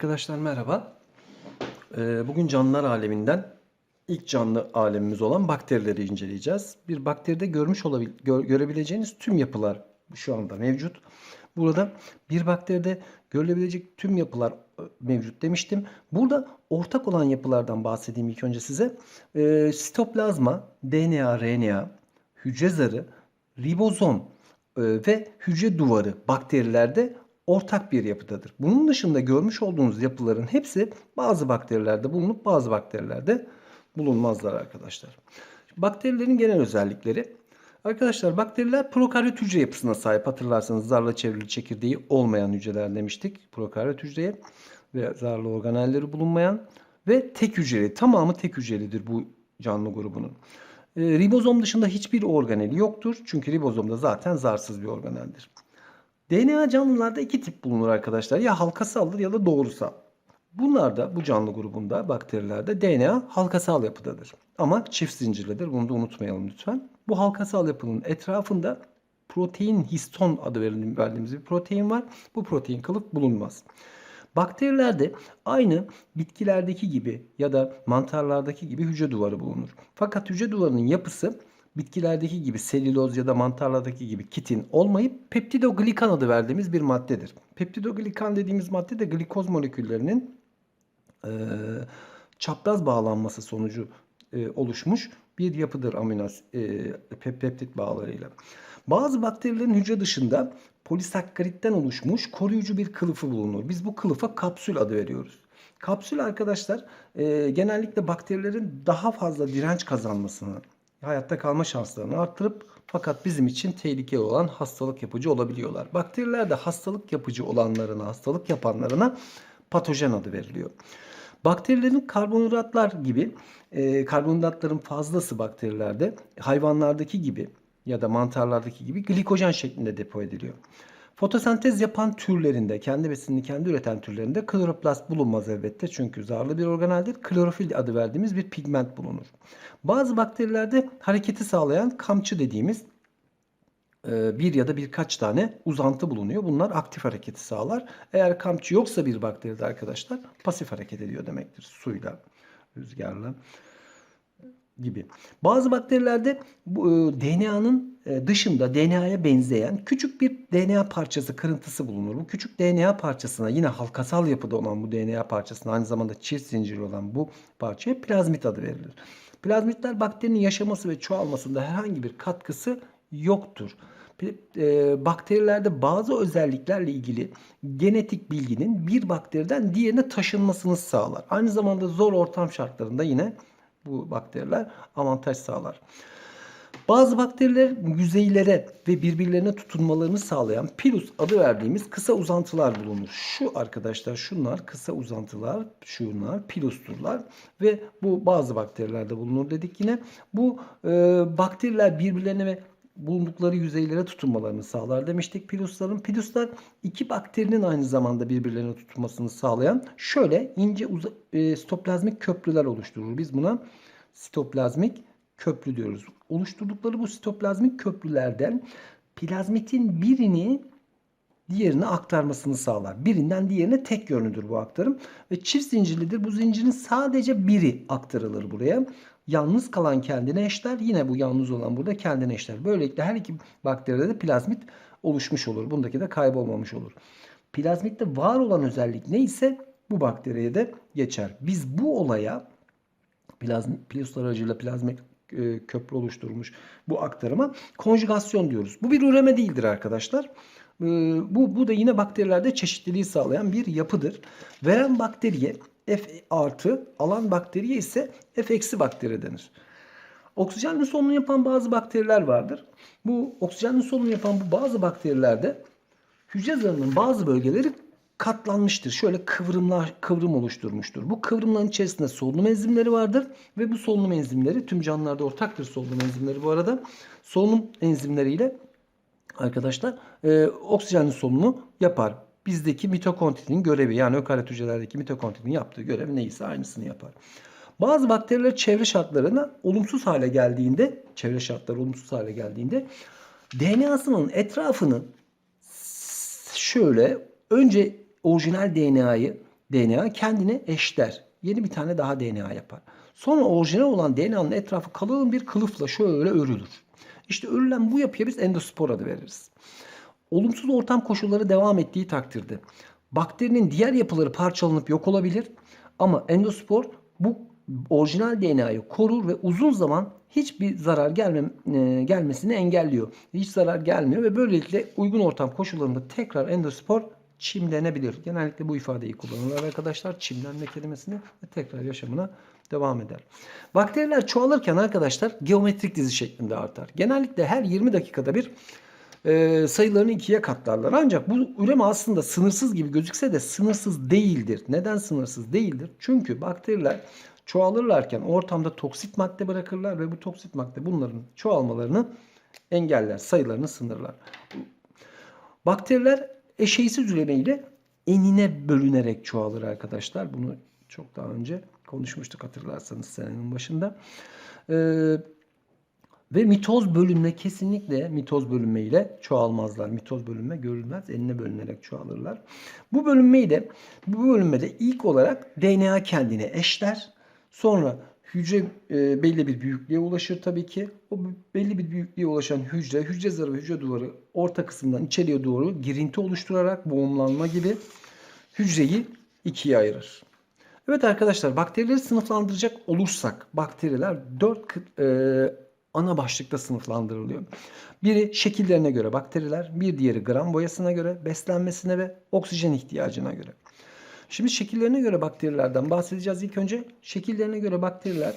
Arkadaşlar merhaba. Ee, Bugün canlılar aleminden ilk canlı alemimiz olan bakterileri inceleyeceğiz. Bir bakteride görmüş olabil gö- görebileceğiniz tüm yapılar şu anda mevcut. Burada bir bakteride görülebilecek tüm yapılar e, mevcut demiştim. Burada ortak olan yapılardan bahsedeyim ilk önce size. Ee, sitoplazma, DNA, RNA, hücre zarı, ribozom e, ve hücre duvarı bakterilerde ortak bir yapıdadır. Bunun dışında görmüş olduğunuz yapıların hepsi bazı bakterilerde bulunup bazı bakterilerde bulunmazlar arkadaşlar. Bakterilerin genel özellikleri. Arkadaşlar bakteriler prokaryot hücre yapısına sahip. Hatırlarsanız zarla çevrili çekirdeği olmayan hücreler demiştik prokaryot hücreye ve zarlı organelleri bulunmayan ve tek hücreli. Tamamı tek hücrelidir bu canlı grubunun. E, ribozom dışında hiçbir organeli yoktur. Çünkü ribozom da zaten zarsız bir organeldir. DNA canlılarda iki tip bulunur arkadaşlar. Ya halkasaldır ya da doğrusal. Bunlarda bu canlı grubunda bakterilerde DNA halkasal yapıdadır. Ama çift zincirlidir. Bunu da unutmayalım lütfen. Bu halkasal yapının etrafında protein histon adı verdiğimiz bir protein var. Bu protein kılıf bulunmaz. Bakterilerde aynı bitkilerdeki gibi ya da mantarlardaki gibi hücre duvarı bulunur. Fakat hücre duvarının yapısı bitkilerdeki gibi selüloz ya da mantarlardaki gibi kitin olmayıp peptidoglikan adı verdiğimiz bir maddedir. Peptidoglikan dediğimiz madde de glikoz moleküllerinin e, çapraz bağlanması sonucu e, oluşmuş bir yapıdır amino e, pep- peptit bağlarıyla. Bazı bakterilerin hücre dışında polisakkaritten oluşmuş koruyucu bir kılıfı bulunur. Biz bu kılıfa kapsül adı veriyoruz. Kapsül arkadaşlar e, genellikle bakterilerin daha fazla direnç kazanmasını, hayatta kalma şanslarını arttırıp fakat bizim için tehlikeli olan hastalık yapıcı olabiliyorlar. Bakteriler de hastalık yapıcı olanlarına, hastalık yapanlarına patojen adı veriliyor. Bakterilerin karbonhidratlar gibi, e, karbonhidratların fazlası bakterilerde hayvanlardaki gibi ya da mantarlardaki gibi glikojen şeklinde depo ediliyor. Fotosentez yapan türlerinde, kendi besinini kendi üreten türlerinde kloroplast bulunmaz elbette. Çünkü zarlı bir organeldir. Klorofil adı verdiğimiz bir pigment bulunur. Bazı bakterilerde hareketi sağlayan kamçı dediğimiz e, bir ya da birkaç tane uzantı bulunuyor. Bunlar aktif hareketi sağlar. Eğer kamçı yoksa bir bakteride arkadaşlar pasif hareket ediyor demektir. Suyla, rüzgarla gibi. Bazı bakterilerde bu e, DNA'nın e, dışında DNA'ya benzeyen küçük bir DNA parçası kırıntısı bulunur. Bu küçük DNA parçasına yine halkasal yapıda olan bu DNA parçasına aynı zamanda çift zincirli olan bu parçaya plazmit adı verilir. Plazmitler bakterinin yaşaması ve çoğalmasında herhangi bir katkısı yoktur. E, bakterilerde bazı özelliklerle ilgili genetik bilginin bir bakteriden diğerine taşınmasını sağlar. Aynı zamanda zor ortam şartlarında yine bu bakteriler avantaj sağlar. Bazı bakteriler yüzeylere ve birbirlerine tutunmalarını sağlayan pilus adı verdiğimiz kısa uzantılar bulunur. Şu arkadaşlar şunlar kısa uzantılar, şunlar pilusturlar ve bu bazı bakterilerde bulunur dedik yine. Bu e, bakteriler birbirlerine ve bulundukları yüzeylere tutunmalarını sağlar demiştik pilusların. Piluslar iki bakterinin aynı zamanda birbirlerine tutunmasını sağlayan şöyle ince e, sitoplazmik köprüler oluşturur. Biz buna sitoplazmik köprü diyoruz. Oluşturdukları bu sitoplazmik köprülerden plazmitin birini diğerine aktarmasını sağlar. Birinden diğerine tek yönlüdür bu aktarım ve çift zincirlidir. Bu zincirin sadece biri aktarılır buraya. Yalnız kalan kendine eşler. Yine bu yalnız olan burada kendine eşler. Böylelikle her iki bakteride de plazmit oluşmuş olur. Bundaki de kaybolmamış olur. Plazmitte var olan özellik neyse bu bakteriye de geçer. Biz bu olaya plazm, plaslar aracıyla plazmik e, köprü oluşturmuş bu aktarıma konjugasyon diyoruz. Bu bir üreme değildir arkadaşlar. E, bu, bu da yine bakterilerde çeşitliliği sağlayan bir yapıdır. Veren bakteriye F artı, alan bakteriye ise F eksi bakteri denir. Oksijenli solunum yapan bazı bakteriler vardır. Bu oksijenli solunum yapan bu bazı bakterilerde hücre zarının bazı bölgeleri katlanmıştır. Şöyle kıvrımlar kıvrım oluşturmuştur. Bu kıvrımların içerisinde solunum enzimleri vardır ve bu solunum enzimleri tüm canlılarda ortaktır solunum enzimleri bu arada. Solunum enzimleriyle arkadaşlar e, oksijenli solunumu yapar. Bizdeki mitokondrinin görevi yani ökaryot hücrelerdeki mitokondrinin yaptığı görev neyse aynısını yapar. Bazı bakteriler çevre şartlarına olumsuz hale geldiğinde, çevre şartları olumsuz hale geldiğinde DNA'sının etrafını şöyle önce orijinal DNA'yı DNA kendine eşler. Yeni bir tane daha DNA yapar. Sonra orijinal olan DNA'nın etrafı kalın bir kılıfla şöyle örülür. İşte örülen bu yapıya biz endospor adı veririz. Olumsuz ortam koşulları devam ettiği takdirde bakterinin diğer yapıları parçalanıp yok olabilir ama endospor bu orijinal DNA'yı korur ve uzun zaman hiçbir zarar gelmem, e, gelmesini engelliyor. Hiç zarar gelmiyor ve böylelikle uygun ortam koşullarında tekrar endospor çimlenebilir. Genellikle bu ifadeyi kullanırlar arkadaşlar. Çimlenme kelimesini ve tekrar yaşamına devam eder. Bakteriler çoğalırken arkadaşlar geometrik dizi şeklinde artar. Genellikle her 20 dakikada bir e, sayılarını ikiye katlarlar. Ancak bu üreme aslında sınırsız gibi gözükse de sınırsız değildir. Neden sınırsız değildir? Çünkü bakteriler çoğalırlarken ortamda toksit madde bırakırlar ve bu toksit madde bunların çoğalmalarını engeller, sayılarını sınırlar. Bakteriler eşeğsiz üreme ile enine bölünerek çoğalır arkadaşlar. Bunu çok daha önce konuşmuştuk hatırlarsanız senenin başında. Ee, ve mitoz bölünme kesinlikle mitoz bölünme ile çoğalmazlar. Mitoz bölünme görülmez. Enine bölünerek çoğalırlar. Bu bölünmeyi de bu bölünmede ilk olarak DNA kendine eşler. Sonra hücre e, belli bir büyüklüğe ulaşır tabii ki. O belli bir büyüklüğe ulaşan hücre, hücre zarı ve hücre duvarı orta kısımdan içeriye doğru girinti oluşturarak boğumlanma gibi hücreyi ikiye ayırır. Evet arkadaşlar bakterileri sınıflandıracak olursak bakteriler dört e, ana başlıkta sınıflandırılıyor. Biri şekillerine göre bakteriler, bir diğeri gram boyasına göre, beslenmesine ve oksijen ihtiyacına göre. Şimdi şekillerine göre bakterilerden bahsedeceğiz ilk önce. Şekillerine göre bakteriler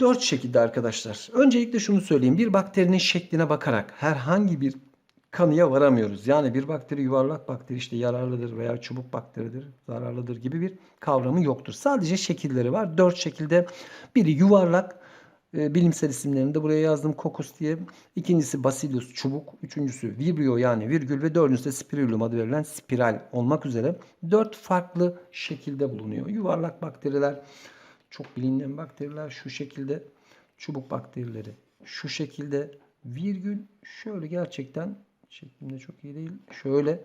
dört şekilde arkadaşlar. Öncelikle şunu söyleyeyim. Bir bakterinin şekline bakarak herhangi bir kanıya varamıyoruz. Yani bir bakteri yuvarlak bakteri işte yararlıdır veya çubuk bakteridir, zararlıdır gibi bir kavramı yoktur. Sadece şekilleri var. Dört şekilde biri yuvarlak, e, bilimsel isimlerini de buraya yazdım. Kokus diye. İkincisi Bacillus çubuk. Üçüncüsü Vibrio yani virgül ve dördüncüsü de Spirillum adı verilen spiral olmak üzere dört farklı şekilde bulunuyor. Yuvarlak bakteriler çok bilinen bakteriler şu şekilde. Çubuk bakterileri şu şekilde. Virgül şöyle gerçekten şeklinde çok iyi değil. Şöyle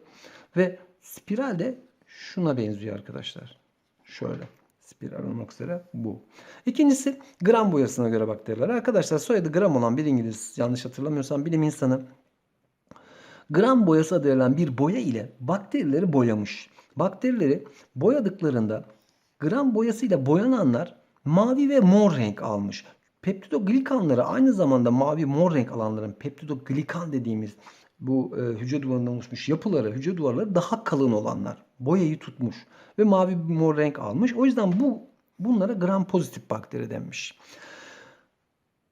ve spiral de şuna benziyor arkadaşlar. Şöyle olmak üzere bu. İkincisi gram boyasına göre bakteriler. Arkadaşlar soyadı gram olan bir İngiliz yanlış hatırlamıyorsam bilim insanı gram boyası adı verilen bir boya ile bakterileri boyamış. Bakterileri boyadıklarında gram boyasıyla boyananlar mavi ve mor renk almış. Peptidoglikanları aynı zamanda mavi mor renk alanların peptidoglikan dediğimiz bu e, hücre duvarından oluşmuş yapıları, hücre duvarları daha kalın olanlar. Boyayı tutmuş ve mavi mor renk almış. O yüzden bu bunlara gram pozitif bakteri denmiş.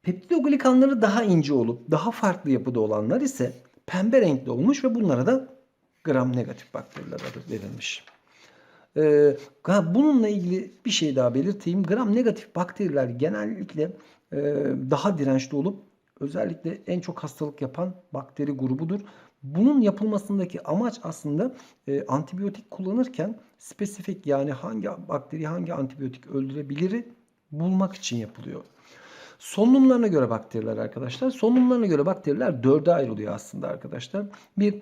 Peptidoglikanları daha ince olup daha farklı yapıda olanlar ise pembe renkli olmuş ve bunlara da gram negatif bakteriler adı verilmiş. Ee, bununla ilgili bir şey daha belirteyim. Gram negatif bakteriler genellikle e, daha dirençli olup özellikle en çok hastalık yapan bakteri grubudur. Bunun yapılmasındaki amaç aslında e, antibiyotik kullanırken spesifik yani hangi bakteri hangi antibiyotik öldürebilir bulmak için yapılıyor. Solunumlarına göre bakteriler arkadaşlar. Solunumlarına göre bakteriler dörde ayrılıyor aslında arkadaşlar. Bir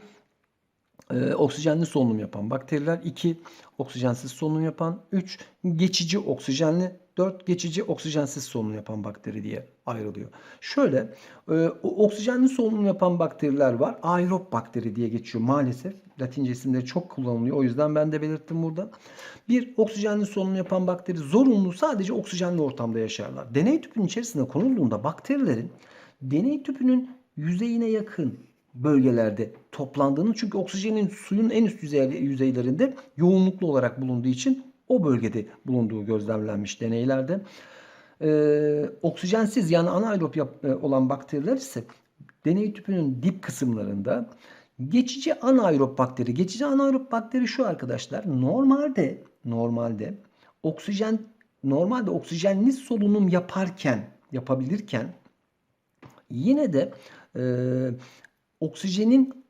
e, oksijenli solunum yapan bakteriler. 2 oksijensiz solunum yapan. 3 geçici oksijenli 4 geçici oksijensiz solunum yapan bakteri diye ayrılıyor. Şöyle e, oksijenli solunum yapan bakteriler var. Aerob bakteri diye geçiyor maalesef. Latince isimleri çok kullanılıyor. O yüzden ben de belirttim burada. Bir oksijenli solunum yapan bakteri zorunlu sadece oksijenli ortamda yaşarlar. Deney tüpünün içerisine konulduğunda bakterilerin deney tüpünün yüzeyine yakın bölgelerde toplandığını çünkü oksijenin suyun en üst yüzeylerinde yoğunluklu olarak bulunduğu için o bölgede bulunduğu gözlemlenmiş deneylerde. Ee, oksijensiz yani anaerob e, olan bakteriler ise deney tüpünün dip kısımlarında geçici anaerob bakteri. Geçici anaerob bakteri şu arkadaşlar. Normalde normalde oksijen normalde oksijenli solunum yaparken yapabilirken yine de e, oksijenin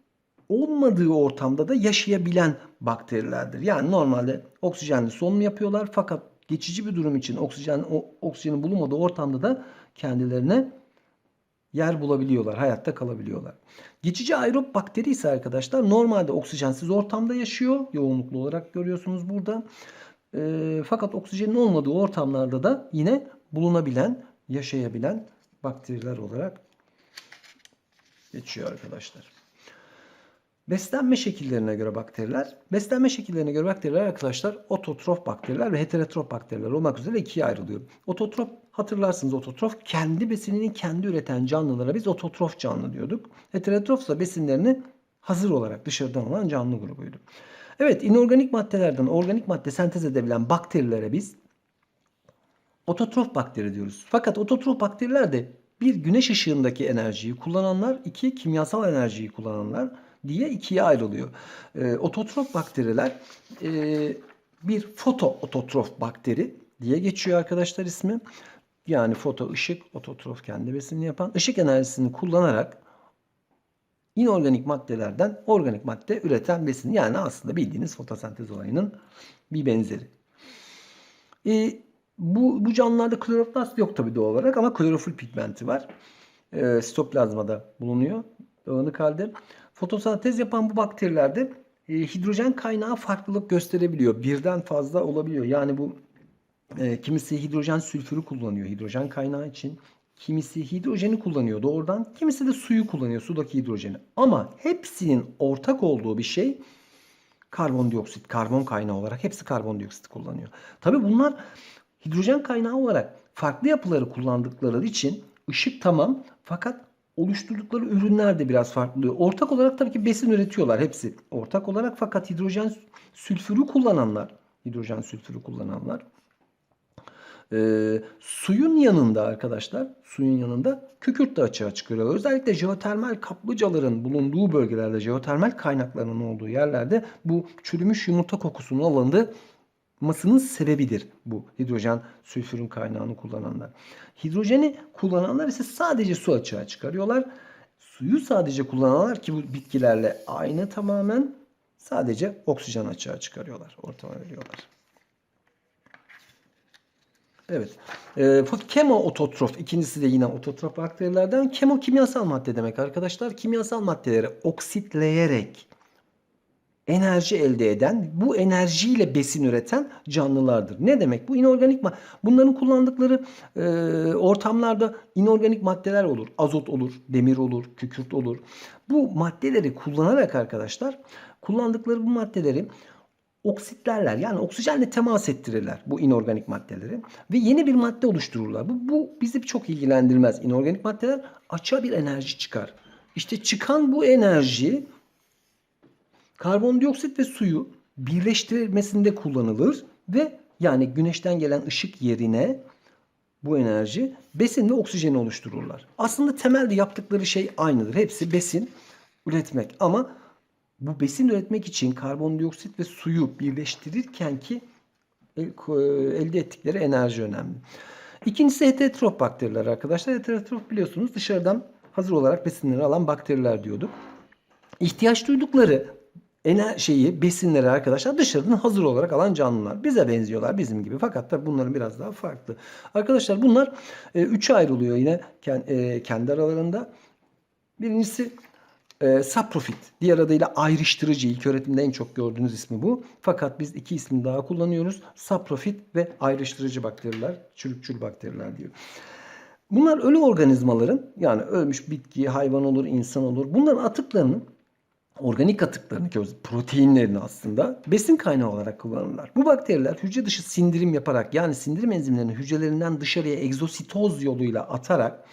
olmadığı ortamda da yaşayabilen bakterilerdir. Yani normalde oksijenli solunum yapıyorlar fakat geçici bir durum için oksijen o, oksijenin bulunmadığı ortamda da kendilerine yer bulabiliyorlar, hayatta kalabiliyorlar. Geçici aerob bakteri ise arkadaşlar normalde oksijensiz ortamda yaşıyor. Yoğunluklu olarak görüyorsunuz burada. E, fakat oksijenin olmadığı ortamlarda da yine bulunabilen, yaşayabilen bakteriler olarak geçiyor arkadaşlar. Beslenme şekillerine göre bakteriler, beslenme şekillerine göre bakteriler arkadaşlar ototrof bakteriler ve heterotrof bakteriler olmak üzere ikiye ayrılıyor. Ototrof hatırlarsınız ototrof kendi besinini kendi üreten canlılara biz ototrof canlı diyorduk. Heterotrof ise besinlerini hazır olarak dışarıdan alan canlı grubuydu. Evet inorganik maddelerden organik madde sentez edebilen bakterilere biz ototrof bakteri diyoruz. Fakat ototrof bakteriler de bir güneş ışığındaki enerjiyi kullananlar, iki kimyasal enerjiyi kullananlar diye ikiye ayrılıyor. E, ototrof bakteriler e, bir foto ototrof bakteri diye geçiyor arkadaşlar ismi. Yani foto ışık, ototrof kendi besinini yapan ışık enerjisini kullanarak inorganik maddelerden organik madde üreten besin. Yani aslında bildiğiniz fotosentez olayının bir benzeri. E, bu, bu canlılarda kloroplast yok tabii doğal olarak ama klorofil pigmenti var. E, sitoplazmada bulunuyor dağınık halde. Fotosentez yapan bu bakterilerde e, hidrojen kaynağı farklılık gösterebiliyor. Birden fazla olabiliyor. Yani bu e, kimisi hidrojen sülfürü kullanıyor hidrojen kaynağı için. Kimisi hidrojeni kullanıyor doğrudan. Kimisi de suyu kullanıyor. Sudaki hidrojeni. Ama hepsinin ortak olduğu bir şey karbondioksit, karbon kaynağı olarak hepsi karbondioksit kullanıyor. Tabii bunlar hidrojen kaynağı olarak farklı yapıları kullandıkları için ışık tamam fakat oluşturdukları ürünler de biraz farklı. Ortak olarak tabii ki besin üretiyorlar hepsi. Ortak olarak fakat hidrojen sülfürü kullananlar, hidrojen sülfürü kullananlar e, suyun yanında arkadaşlar, suyun yanında kükürt de açığa çıkıyor. Özellikle jeotermal kaplıcaların bulunduğu bölgelerde, jeotermal kaynaklarının olduğu yerlerde bu çürümüş yumurta kokusunun alındığı masının sebebidir bu hidrojen sülfürün kaynağını kullananlar. Hidrojeni kullananlar ise sadece su açığa çıkarıyorlar. Suyu sadece kullananlar ki bu bitkilerle aynı tamamen sadece oksijen açığa çıkarıyorlar. Ortama veriyorlar. Evet. E, kemo ototrof ikincisi de yine ototrof bakterilerden. Kemo kimyasal madde demek arkadaşlar. Kimyasal maddeleri oksitleyerek enerji elde eden, bu enerjiyle besin üreten canlılardır. Ne demek bu? İnorganik madde. Bunların kullandıkları e, ortamlarda inorganik maddeler olur. Azot olur, demir olur, kükürt olur. Bu maddeleri kullanarak arkadaşlar kullandıkları bu maddeleri oksitlerler. Yani oksijenle temas ettirirler bu inorganik maddeleri. Ve yeni bir madde oluştururlar. Bu, bu bizi çok ilgilendirmez. İnorganik maddeler açığa bir enerji çıkar. İşte çıkan bu enerji karbondioksit ve suyu birleştirmesinde kullanılır ve yani güneşten gelen ışık yerine bu enerji besin ve oksijeni oluştururlar. Aslında temelde yaptıkları şey aynıdır. Hepsi besin üretmek ama bu besin üretmek için karbondioksit ve suyu birleştirirken ki elde ettikleri enerji önemli. İkincisi heterotrof bakteriler arkadaşlar. Heterotrof biliyorsunuz dışarıdan hazır olarak besinleri alan bakteriler diyorduk. İhtiyaç duydukları ener şeyi, besinleri arkadaşlar dışarıdan hazır olarak alan canlılar. Bize benziyorlar bizim gibi. Fakat da bunların biraz daha farklı. Arkadaşlar bunlar e, üçe ayrılıyor yine e, kendi aralarında. Birincisi e, saprofit. Diğer adıyla ayrıştırıcı. İlk öğretimde en çok gördüğünüz ismi bu. Fakat biz iki ismi daha kullanıyoruz. Saprofit ve ayrıştırıcı bakteriler, çürükçül bakteriler diyor. Bunlar ölü organizmaların yani ölmüş bitki, hayvan olur, insan olur. Bunların atıklarını organik atıklarını, proteinlerini aslında besin kaynağı olarak kullanırlar. Bu bakteriler hücre dışı sindirim yaparak yani sindirim enzimlerini hücrelerinden dışarıya egzositoz yoluyla atarak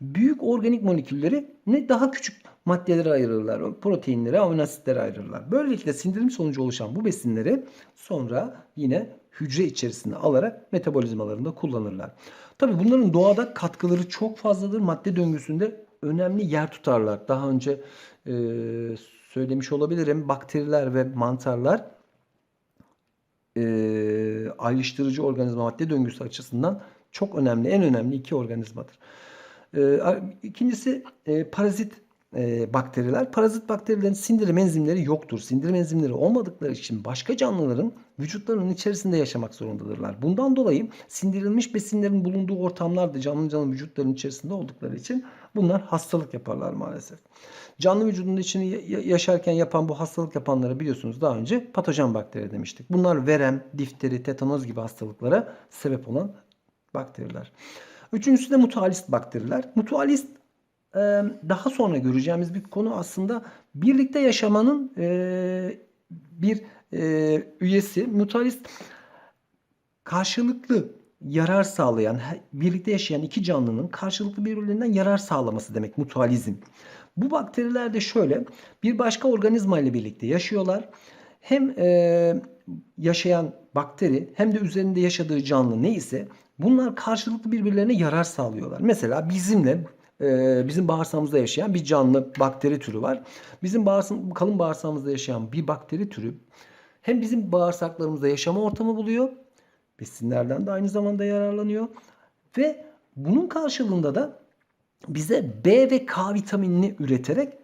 büyük organik molekülleri ne daha küçük maddelere ayırırlar. Proteinlere, amino asitlere ayırırlar. Böylelikle sindirim sonucu oluşan bu besinleri sonra yine hücre içerisinde alarak metabolizmalarında kullanırlar. Tabi bunların doğada katkıları çok fazladır. Madde döngüsünde önemli yer tutarlar. Daha önce e, söylemiş olabilirim. Bakteriler ve mantarlar e, ayrıştırıcı organizma madde döngüsü açısından çok önemli, en önemli iki organizmadır. E, ikincisi e, parazit e, bakteriler. Parazit bakterilerin sindirim enzimleri yoktur. Sindirim enzimleri olmadıkları için başka canlıların vücutlarının içerisinde yaşamak zorundadırlar. Bundan dolayı sindirilmiş besinlerin bulunduğu ortamlarda canlı canlı vücutların içerisinde oldukları için bunlar hastalık yaparlar maalesef. Canlı vücudun içini ya- yaşarken yapan bu hastalık yapanları biliyorsunuz daha önce patojen bakteri demiştik. Bunlar verem, difteri, tetanoz gibi hastalıklara sebep olan bakteriler. Üçüncüsü de mutualist bakteriler. Mutualist daha sonra göreceğimiz bir konu aslında birlikte yaşamanın bir üyesi. Mutualist karşılıklı yarar sağlayan, birlikte yaşayan iki canlının karşılıklı birbirlerinden yarar sağlaması demek mutualizm. Bu bakteriler de şöyle bir başka organizma ile birlikte yaşıyorlar. Hem yaşayan bakteri hem de üzerinde yaşadığı canlı neyse bunlar karşılıklı birbirlerine yarar sağlıyorlar. Mesela bizimle e, bizim bağırsağımızda yaşayan bir canlı bakteri türü var. Bizim bağırsa- kalın bağırsağımızda yaşayan bir bakteri türü hem bizim bağırsaklarımızda yaşama ortamı buluyor besinlerden de aynı zamanda yararlanıyor. Ve bunun karşılığında da bize B ve K vitaminini üreterek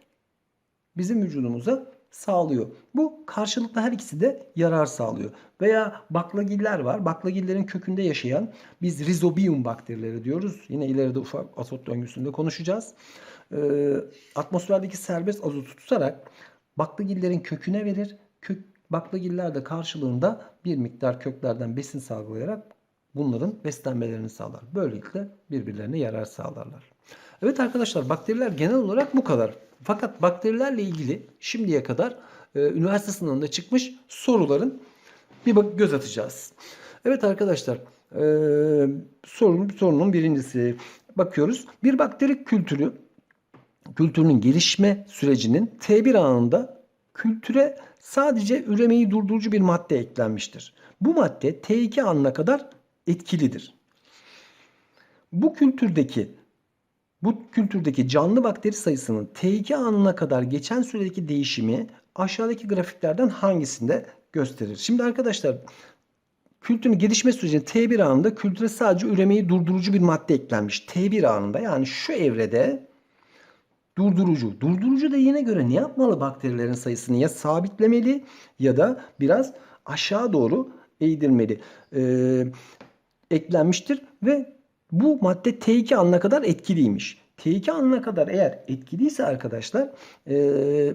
bizim vücudumuza sağlıyor. Bu karşılıklı her ikisi de yarar sağlıyor. Veya baklagiller var. Baklagillerin kökünde yaşayan biz rizobium bakterileri diyoruz. Yine ileride ufak azot döngüsünde konuşacağız. Ee, atmosferdeki serbest azotu tutarak baklagillerin köküne verir. Kök, baklagiller de karşılığında bir miktar köklerden besin salgılayarak bunların beslenmelerini sağlar. Böylelikle birbirlerine yarar sağlarlar. Evet arkadaşlar bakteriler genel olarak bu kadar. Fakat bakterilerle ilgili şimdiye kadar e, üniversite sınavında çıkmış soruların bir bak göz atacağız. Evet arkadaşlar e, sorunun, sorunun birincisi bakıyoruz. Bir bakteri kültürü kültürünün gelişme sürecinin T1 anında kültüre sadece üremeyi durdurucu bir madde eklenmiştir. Bu madde T2 anına kadar etkilidir. Bu kültürdeki bu kültürdeki canlı bakteri sayısının T2 anına kadar geçen süredeki değişimi aşağıdaki grafiklerden hangisinde gösterir? Şimdi arkadaşlar kültürün gelişme sürecinde T1 anında kültüre sadece üremeyi durdurucu bir madde eklenmiş. T1 anında yani şu evrede durdurucu. Durdurucu dediğine göre ne yapmalı bakterilerin sayısını ya sabitlemeli ya da biraz aşağı doğru eğdirmeli. Ee, eklenmiştir ve bu madde T2 anına kadar etkiliymiş. T2 anına kadar eğer etkiliyse arkadaşlar ee,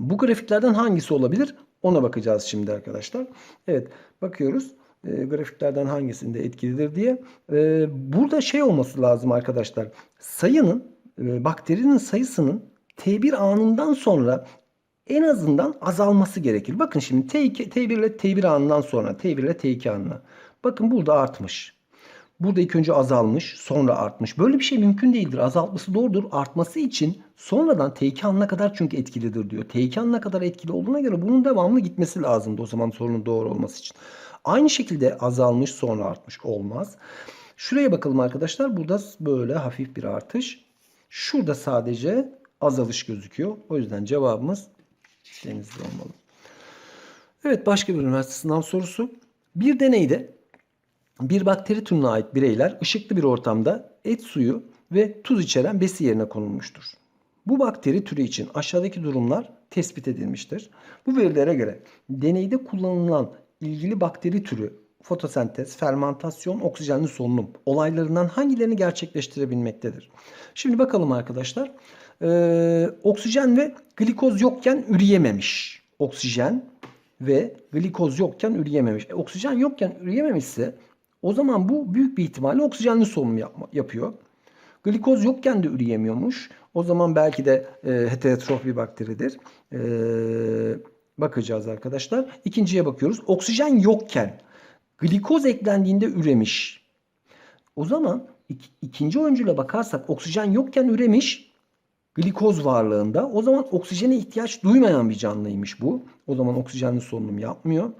bu grafiklerden hangisi olabilir? Ona bakacağız şimdi arkadaşlar. Evet bakıyoruz e, grafiklerden hangisinde etkilidir diye. E, burada şey olması lazım arkadaşlar. Sayının e, bakterinin sayısının T1 anından sonra en azından azalması gerekir. Bakın şimdi T2, T1 ile T1 anından sonra T1 ile T2 anına. Bakın burada artmış. Burada ilk önce azalmış, sonra artmış. Böyle bir şey mümkün değildir. Azaltması doğrudur. Artması için sonradan T2 anına kadar çünkü etkilidir diyor. T2 anına kadar etkili olduğuna göre bunun devamlı gitmesi lazımdı o zaman sorunun doğru olması için. Aynı şekilde azalmış sonra artmış olmaz. Şuraya bakalım arkadaşlar. Burada böyle hafif bir artış. Şurada sadece azalış gözüküyor. O yüzden cevabımız denizli olmalı. Evet başka bir üniversite sınav sorusu. Bir deneyde bir bakteri türüne ait bireyler ışıklı bir ortamda et suyu ve tuz içeren besi yerine konulmuştur. Bu bakteri türü için aşağıdaki durumlar tespit edilmiştir. Bu verilere göre deneyde kullanılan ilgili bakteri türü fotosentez, fermentasyon, oksijenli solunum olaylarından hangilerini gerçekleştirebilmektedir? Şimdi bakalım arkadaşlar. Ee, oksijen ve glikoz yokken üreyememiş. Oksijen ve glikoz yokken üreyememiş. E, oksijen yokken üreyememişse o zaman bu büyük bir ihtimalle oksijenli solunum yapma, yapıyor. Glikoz yokken de üreyemiyormuş. O zaman belki de e, heterotrof bir bakteridir. E, bakacağız arkadaşlar. İkinciye bakıyoruz. Oksijen yokken glikoz eklendiğinde üremiş. O zaman ik- ikinci öncüle bakarsak oksijen yokken üremiş glikoz varlığında. O zaman oksijene ihtiyaç duymayan bir canlıymış bu. O zaman oksijenli solunum yapmıyor.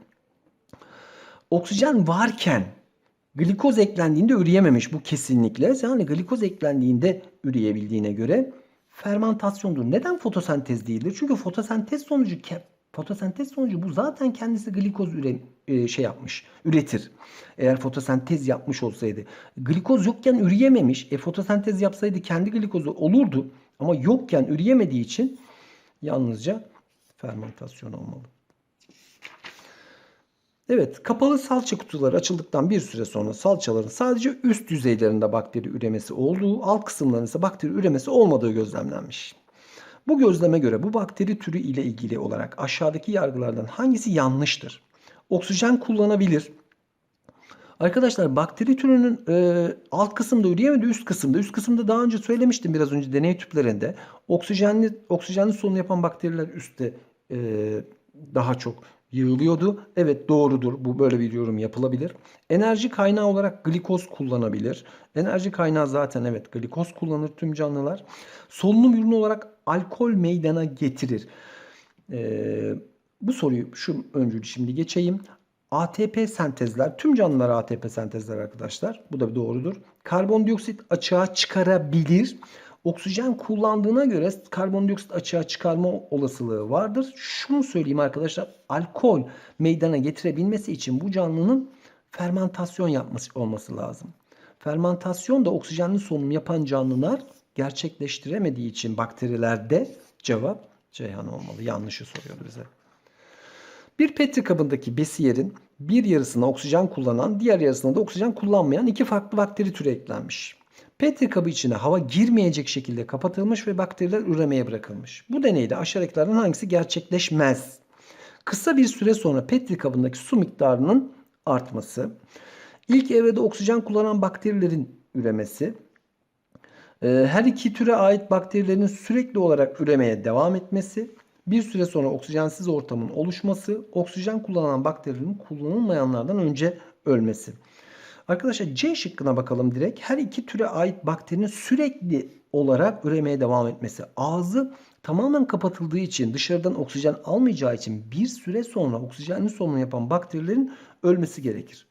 Oksijen varken glikoz eklendiğinde üreyememiş bu kesinlikle. Yani glikoz eklendiğinde üreyebildiğine göre fermentasyondur. Neden fotosentez değildir? Çünkü fotosentez sonucu fotosentez sonucu bu zaten kendisi glikoz üre, e, şey yapmış, üretir. Eğer fotosentez yapmış olsaydı. Glikoz yokken üreyememiş. E fotosentez yapsaydı kendi glikozu olurdu. Ama yokken üreyemediği için yalnızca fermentasyon olmalı. Evet, kapalı salça kutuları açıldıktan bir süre sonra salçaların sadece üst yüzeylerinde bakteri üremesi olduğu, alt kısımlarında ise bakteri üremesi olmadığı gözlemlenmiş. Bu gözleme göre bu bakteri türü ile ilgili olarak aşağıdaki yargılardan hangisi yanlıştır? Oksijen kullanabilir. Arkadaşlar bakteri türünün e, alt kısımda üreyemedi üst kısımda. Üst kısımda daha önce söylemiştim biraz önce deney tüplerinde. Oksijenli oksijenli solunum yapan bakteriler üstte e, daha çok yığılıyordu. Evet doğrudur. Bu böyle bir yorum yapılabilir. Enerji kaynağı olarak glikoz kullanabilir. Enerji kaynağı zaten evet glikoz kullanır tüm canlılar. Solunum ürünü olarak alkol meydana getirir. Ee, bu soruyu şu öncül şimdi geçeyim. ATP sentezler, tüm canlılar ATP sentezler arkadaşlar. Bu da doğrudur. Karbondioksit açığa çıkarabilir. Oksijen kullandığına göre karbondioksit açığa çıkarma olasılığı vardır. Şunu söyleyeyim arkadaşlar. Alkol meydana getirebilmesi için bu canlının fermentasyon yapması olması lazım. Fermentasyon da oksijenli solunum yapan canlılar gerçekleştiremediği için bakterilerde cevap Ceyhan olmalı. Yanlışı soruyor bize. Bir petri kabındaki besiyerin bir yarısına oksijen kullanan, diğer yarısına da oksijen kullanmayan iki farklı bakteri türü eklenmiş. Petri kabı içine hava girmeyecek şekilde kapatılmış ve bakteriler üremeye bırakılmış. Bu deneyde aşağıdakilerden hangisi gerçekleşmez? Kısa bir süre sonra petri kabındaki su miktarının artması, ilk evrede oksijen kullanan bakterilerin üremesi, e, her iki türe ait bakterilerin sürekli olarak üremeye devam etmesi, bir süre sonra oksijensiz ortamın oluşması, oksijen kullanan bakterilerin kullanılmayanlardan önce ölmesi. Arkadaşlar C şıkkına bakalım direkt. Her iki türe ait bakterinin sürekli olarak üremeye devam etmesi. Ağzı tamamen kapatıldığı için dışarıdan oksijen almayacağı için bir süre sonra oksijenli solunum yapan bakterilerin ölmesi gerekir.